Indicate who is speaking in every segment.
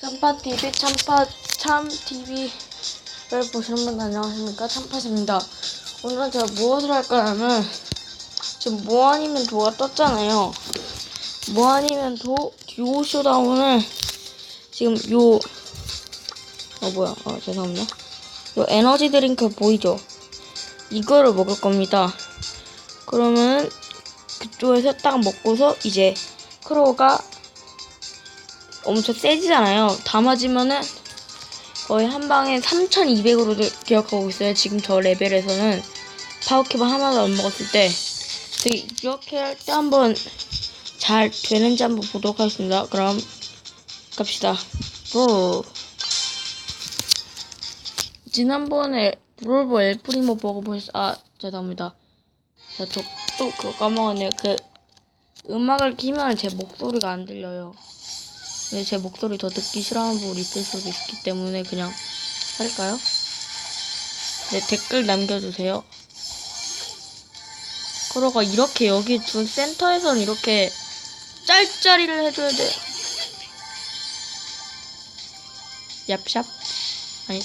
Speaker 1: 참파TV 참파 참TV를 보시는 분 안녕하십니까? 참파입니다. 오늘은 제가 무엇을 할 거냐면 지금 뭐 아니면 도가 떴잖아요. 뭐 아니면 도 듀오 쇼다운을 지금 요 어 뭐야? 어 죄송합니다. 요 에너지 드링크 보이죠? 이거를 먹을 겁니다. 그러면 그쪽에서 딱 먹고서 이제 크로우가 엄청 세지잖아요. 다 맞으면은 거의 한 방에 3200으로 기억하고 있어요. 지금 저 레벨에서는 파워캡을 하나도 안 먹었을 때 이렇게 할 때 한번 잘 되는지 한번 보도록 하겠습니다. 그럼 갑시다. 고! 지난번에 브롤보 엘프리모 먹어보셨, 아, 죄송합니다. 자, 저또 그거 까먹었네요. 그, 음악을 키면 제 목소리가 안 들려요. 근데 제 목소리 더 듣기 싫어하는 분 있을 수도 있기 때문에 그냥 할까요? 네, 댓글 남겨주세요. 그러가 이렇게 여기 둔 센터에서는 이렇게 짤짤이를 해줘야 돼. 얍샵? 아니.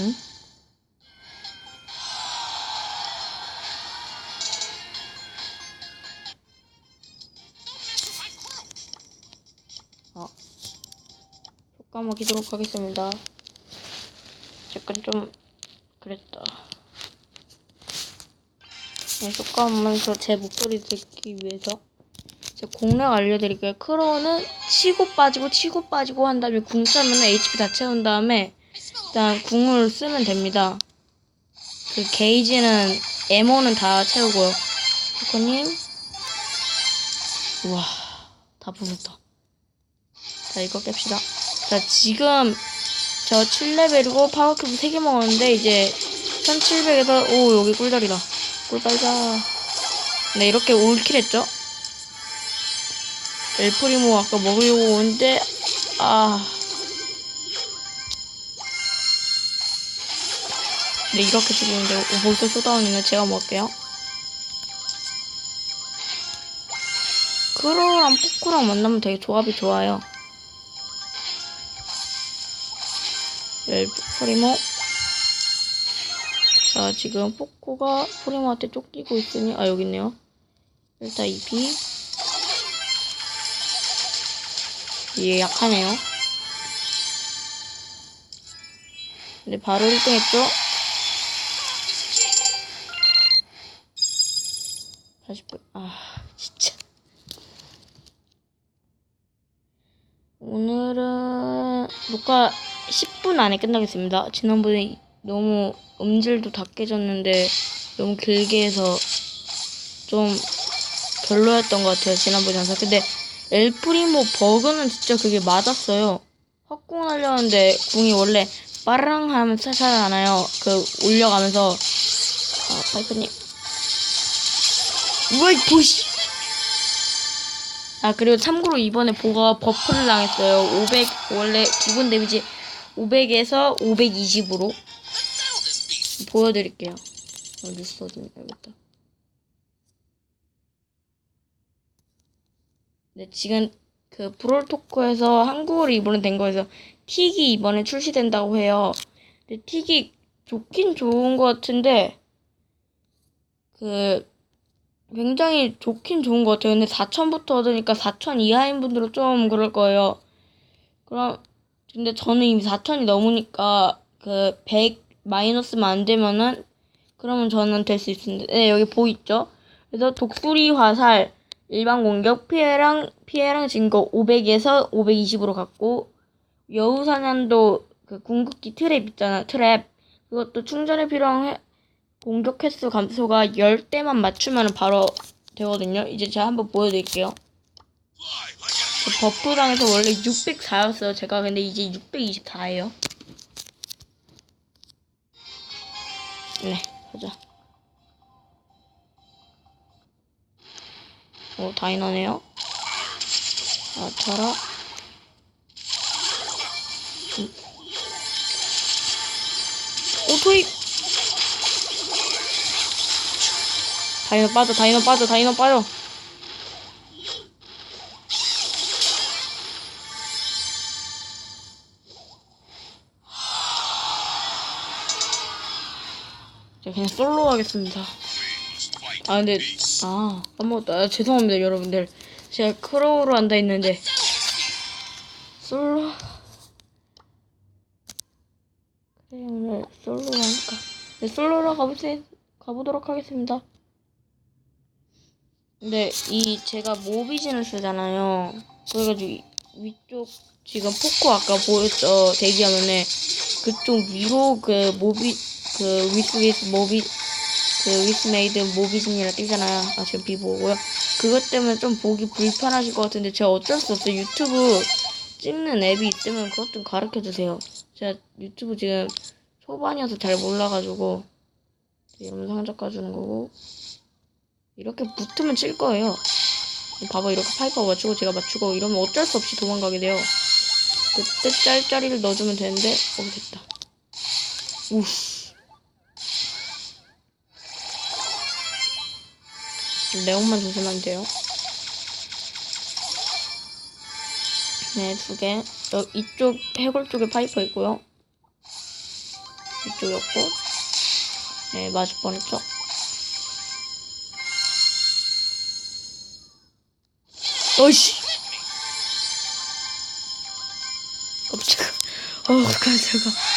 Speaker 1: 응? 먹이도록 하겠습니다. 약간 좀 그랬다. 네, 먹으면서 제 목소리 듣기 위해서 제 공략 알려드릴게요. 크로우는 치고 빠지고 치고 빠지고 한 다음에 궁 쓰면 HP 다 채운 다음에 일단 궁을 쓰면 됩니다. 그 게이지는 에모는 다 채우고요. 코코님 우와 다 부쉈다. 자, 이거 깹시다. 자, 지금 저 7레벨이고 파워큐브 3개 먹었는데 이제 1700에서 오, 여기 꿀다리다. 꿀빨자. 네, 이렇게 올킬 했죠? 엘프리모 아까 먹으려고 오는데 아. 네, 이렇게 죽이는데 오, 벌써 쇼다운이네. 제가 먹을게요. 크로랑 포크랑 만나면 되게 조합이 좋아요. 네, 프리모. 자, 지금 포코가 프리모한테 쫓기고 있으니, 아, 여기 있네요. 일단 2피. 얘 약하네요. 근데 바로 1등 했죠? 40분. 아, 진짜. 오늘은 녹화 10분 안에 끝나겠습니다. 지난번에 너무 음질도 다 깨졌는데 너무 길게 해서 좀 별로였던 것 같아요. 지난번 영상. 근데 엘프리모 버그는 진짜 그게 맞았어요. 확공을 하려는데 궁이 원래 빠르랑 하면 살살하나요? 그 올려가면서 아 파이프님 우와이 보시 아 그리고 참고로 이번에 보가 버프를 당했어요. 500 원래 기본 데미지 500에서 520으로 보여드릴게요. 어, 뉴스 어딘지 알겠다. 네 지금 그 브롤 토크에서 한국어로 이번에 된 거에서 틱이 이번에 출시된다고 해요. 근데 틱이 좋긴 좋은 것 같은데 그 굉장히 좋긴 좋은 것 같아요. 근데 4천부터 얻으니까 4천 이하인 분들은 좀 그럴 거예요. 그럼 근데 저는 이미 4천이 넘으니까 그 100 마이너스만 안 되면은 그러면 저는 될 수 있습니다. 네, 여기 보이죠? 그래서 독수리 화살 일반 공격 피해랑 피해랑 증거 500에서 520으로 갔고 여우 사냥도 그 궁극기 트랩 있잖아. 트랩. 그것도 충전에 필요한 해- 공격 횟수 감소가 10대만 맞추면 바로 되거든요. 이제 제가 한번 보여드릴게요. 그 버프당에서 원래 604였어요. 제가 근데 이제 624예요. 네, 가자. 오, 다이너네요. 아, 타라. 음. 오, 토익! 다이너 빠져, 다이너 빠져, 다이너 빠져. 제가 그냥 솔로 하겠습니다. 아 근데 아 까먹었다. 아, 죄송합니다 여러분들. 제가 크로우로 한다 했는데 솔로. 그래 오늘 솔로로 하니까 네, 솔로로 가보세 가보도록 하겠습니다. 근데 이 제가 모비진을 쓰잖아요. 그래가지고 이- 위쪽 지금 포코 아까 보였죠 대기화면에 그쪽 위로 그 모비 그 위스 위스 모비 그 위스 메이드 모비진이라 뜨잖아요. 아 지금 비보고요. 그것 때문에 좀 보기 불편하실 것 같은데 제가 어쩔 수 없어요. 유튜브 찍는 앱이 있으면 그것 좀 가르쳐 주세요. 제가 유튜브 지금 초반이어서 잘 몰라가지고 상자 까주는 거고 이렇게 붙으면 칠 거예요. 봐봐 이렇게 파이퍼 맞추고 제가 맞추고 이러면 어쩔 수 없이 도망가게 돼요. 그때 짤짤이를 넣어주면 되는데 어 됐다. 우씨. 레온만 조심하면 돼요. 네, 두 개. 여, 이쪽 해골 쪽에 파이퍼 있고요. 이쪽이었고. 네, 맞을 뻔했죠. 어이씨. 깜짝아. 어, 깜짝아.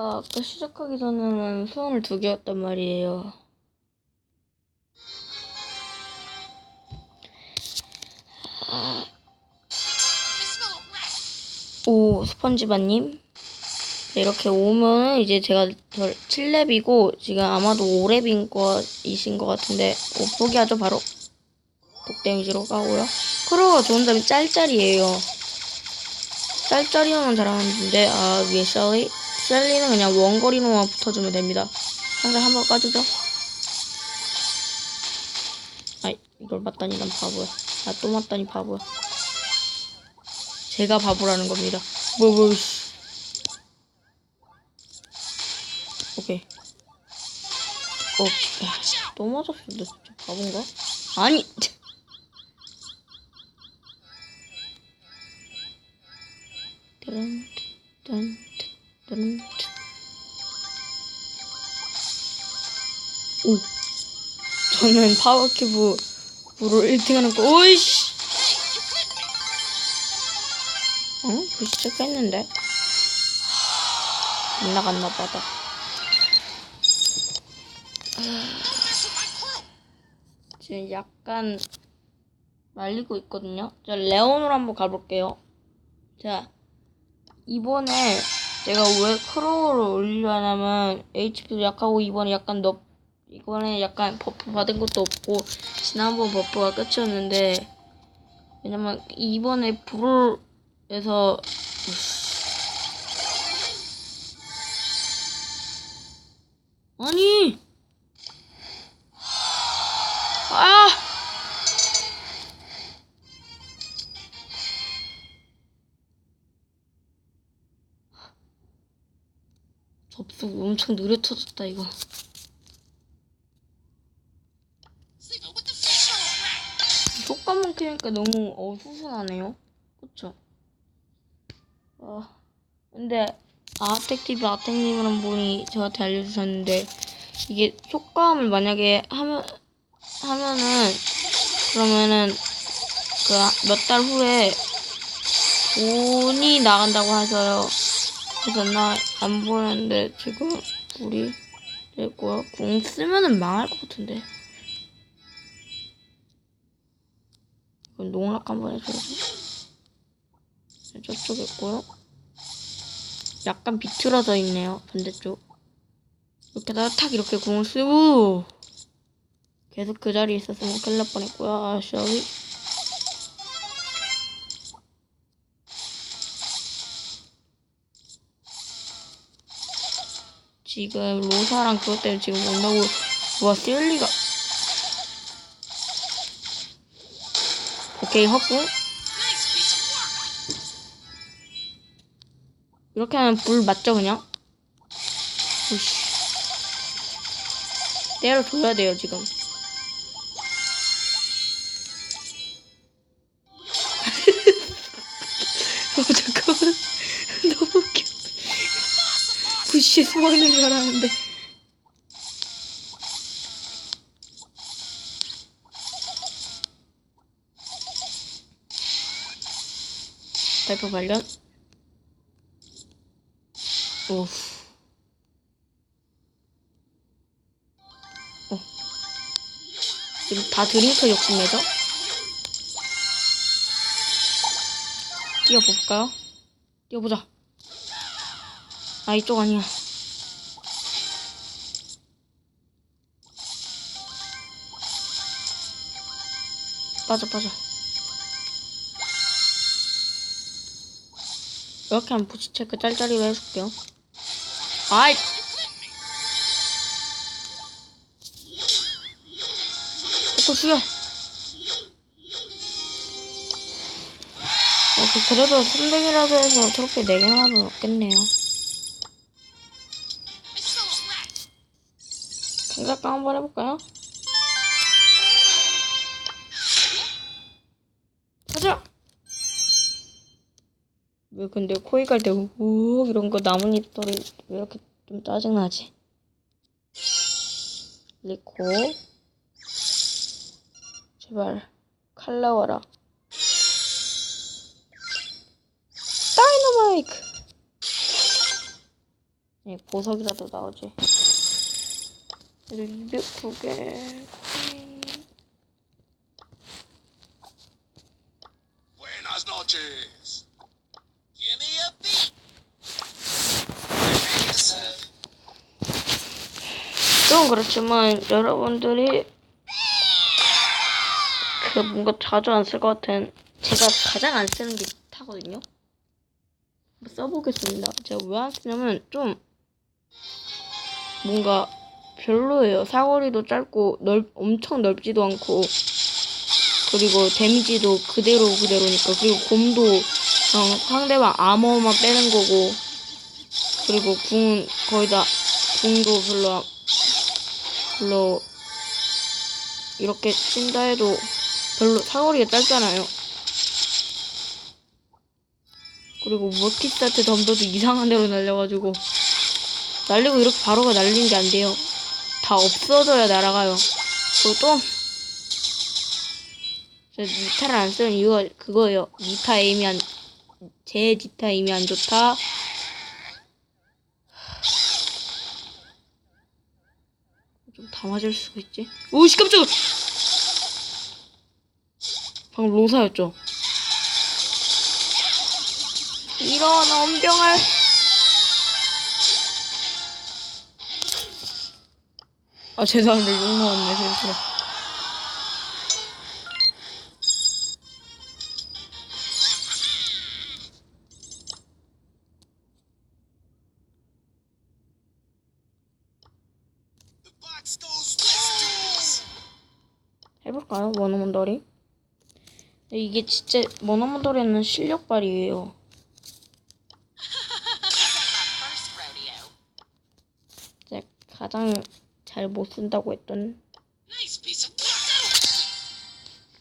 Speaker 1: 아, 아까 시작하기 전에는 소원을 두 개였단 말이에요. 오, 스펀지바님. 네, 이렇게 오면 이제 제가 저 7렙이고 지금 아마도 5렙인 거이신 것 같은데 오, 포기하죠 바로 독데미지로 까고요 크로우가 좋은 점이 짤짤이에요 짤짤이만 잘하는데 아 위에 셜리 셜리는 그냥 원거리로만 붙어주면 됩니다 상대 한번 까주죠 아 이걸 맞다니 난 바보야 아 또 맞다니 바보야 제가 바보라는 겁니다 뭐 뭐, 씨. 오케이. 어, 야, 또 맞았어. 너 진짜 바본가? 아니! 딴, 딴, 딴, 딴. 오. 저는 파워큐브 부로 1등 하는 거, 오이씨! 어? 그 시작했는데? 안 나갔나 봐다. 지금 약간 말리고 있거든요. 자, 레온으로 한번 가볼게요. 자, 이번에 제가 왜 크로우를 올리려냐면 HP도 약하고 이번에 약간 너 이번에 약간 버프 받은 것도 없고 지난번 버프가 끝이었는데 왜냐면 이번에 불에서 아니 엄청 느려 터졌다 이거 효과만 키우니까 너무 어수선하네요 그쵸? 아 근데 아텍티브 아텍님이란 분이 저한테 알려주셨는데 이게 효과음을 만약에 하면 하면은 그러면은 그 몇 달 후에 돈이 나간다고 해서요. 그래서 나 안 보는데 지금 우리 됐고요. 궁 쓰면은 망할 것 같은데. 그럼 농락 한번 해줘야지. 네, 저쪽 있고요. 약간 비틀어져 있네요. 반대쪽. 이렇게다가 탁 이렇게 궁을 쓰고 계속 그 자리에 있었으면 큰일 날 뻔했고요. 아, 셔리. 지금 로사랑 그것 때문에 지금 못 나오고 와 셀리가. 오케이 헛궁 이렇게 하면 불 맞죠 그냥? 오씨. 때려줘야 돼요 지금 부시에 숨어있는 줄 알았는데. 발표 발견. 오. 어. 지금 다 드링크 욕심내죠? 뛰어볼까요? 뛰어보자. 아, 이쪽 아니야. 빠져, 빠져. 이렇게 하면 부치 체크 짤짤이로 해줄게요. 아이! 또 죽여! 어, 그- 그래도 3등이라도 해서 트로피 4개나 얻겠네요. 생각강 한번 해볼까요? 왜 근데 코이 갈 때 우욱 이런 거 나뭇잎 소리 왜 이렇게 좀 짜증나지? 리코. 제발 칼 나와라. 다이너마이크! 네, 보석이라도 나오지. 209개
Speaker 2: Buenas noches.
Speaker 1: 좀 그렇지만 여러분들이 그 뭔가 자주 안 쓸 것 같은 제가 가장 안 쓰는 게 기타거든요. 한번 써보겠습니다. 제가 왜 안 쓰냐면 좀 뭔가 별로예요. 사거리도 짧고 넓 엄청 넓지도 않고 그리고 데미지도 그대로 그대로니까 그리고 곰도 그냥 상대방 아머만 빼는 거고 그리고 궁은 거의 다 궁도 별로 안- 별로 이렇게 친다 해도 별로 사거리가 짧잖아요. 그리고 멀티스타트 덤벼도 이상한 데로 날려가지고 날리고 이렇게 바로가 날리는 게안 돼요. 다 없어져야 날아가요. 그리고 또 제가 니타를 안 쓰는 이유가 그거예요. 니타 에임이 안, 제 니타 에임이 안 좋다. 다 맞을 수가 있지. 오씨 깜짝이야. 방금 로사였죠. 이런 엄병할. 아 죄송합니다 욕 나왔네.
Speaker 2: The
Speaker 1: 해볼까요 머너먼더리? 이게 진짜 머너먼더리는 실력 발이에요.
Speaker 3: first rodeo.
Speaker 1: 제가 가장 잘 못 쓴다고 했던.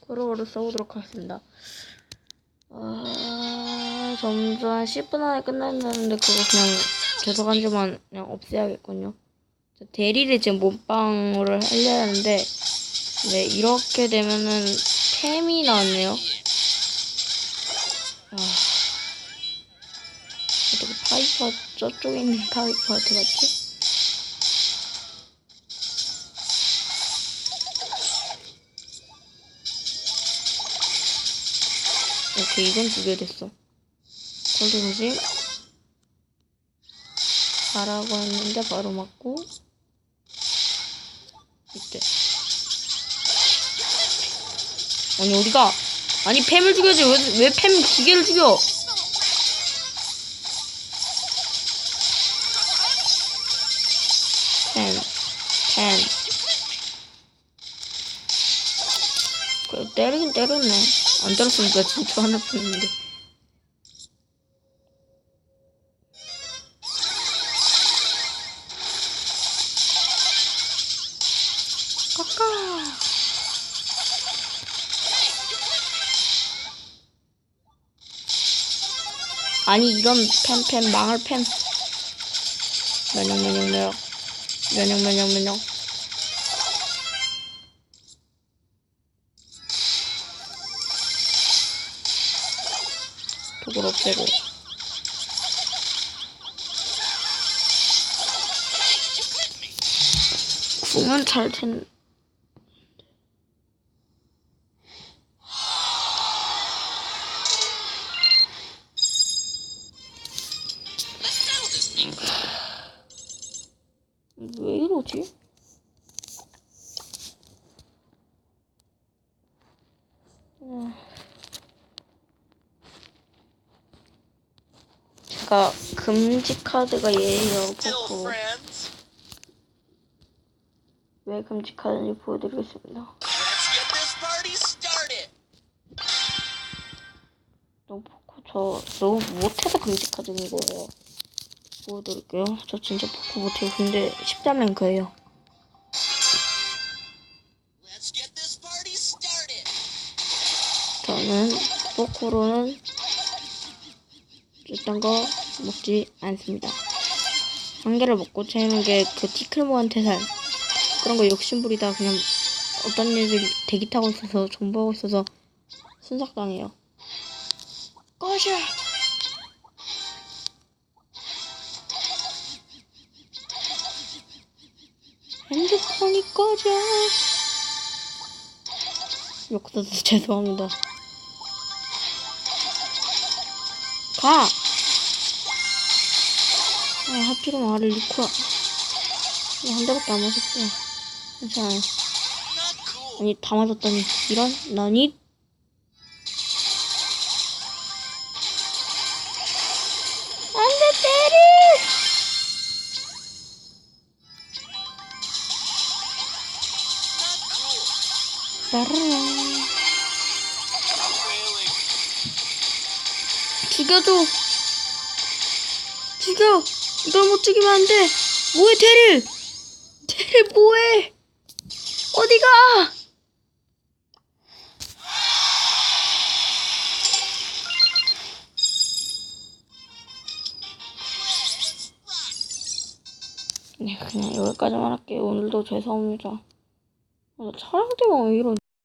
Speaker 1: 크로우를 써보도록 하겠습니다. 아, 점점 한 10분 안에 끝난다는데 그거 그냥 계속 한 주만 그냥 없애야겠군요. 저 대리를 지금 몸빵으로 하려 하는데 네, 이렇게 되면은 템이 나왔네요. 아, 어떻게 파이퍼 저쪽에 있는 파이퍼한테 맞지? 오케이 이건 두 개 됐어. 콜드 조심 가라고 했는데 바로 맞고. 이때 아니 어디가 아니 팸을 죽여야지. 왜팸 기계를 죽여? 팸 팸. 그 때리긴 때렸네. 안 때렸으면 나 진짜 뻔했는데. 까까 아니 이런 팬팬 망할 팬 면역 면역 면역 면역 면역 면역 독을 없애고. 궁은 잘 텐.
Speaker 3: Let's
Speaker 1: 음. 제가 금지 카드가 얘예요. 보고? 왜 금지 카드인지 보여드리겠습니다. 너무 포코 저 너무 못해서 금지 카드인 거예요. 보여드릴게요. 저 진짜 포코 못해요. 근데 10단 랭크예요.
Speaker 2: Let's get this party started.
Speaker 1: 저는 포코로는 일단 거 먹지 않습니다. 한 개를 먹고 채우는 게 그 티클모한테 살 그런 거 욕심부리다 그냥 어떤 일들이 대기 타고 있어서 정보하고 있어서 순삭당해요. 꺼져! 핸드폰이 꺼져! 욕서도 죄송합니다. 가! 아, 하필이면 아를 리코야. 한 대밖에 안 맞았어요. 괜찮아요. 아니, 다 맞았다니. 이런? 나니?
Speaker 2: Really?
Speaker 1: 죽여줘! 죽여! 이걸 못 죽이면 안 돼! 뭐해, 테릴! 테릴 뭐해! 어디가! 네, 그냥 여기까지만 할게요. 오늘도 죄송합니다. 아, 촬영 때문에 왜 이러지?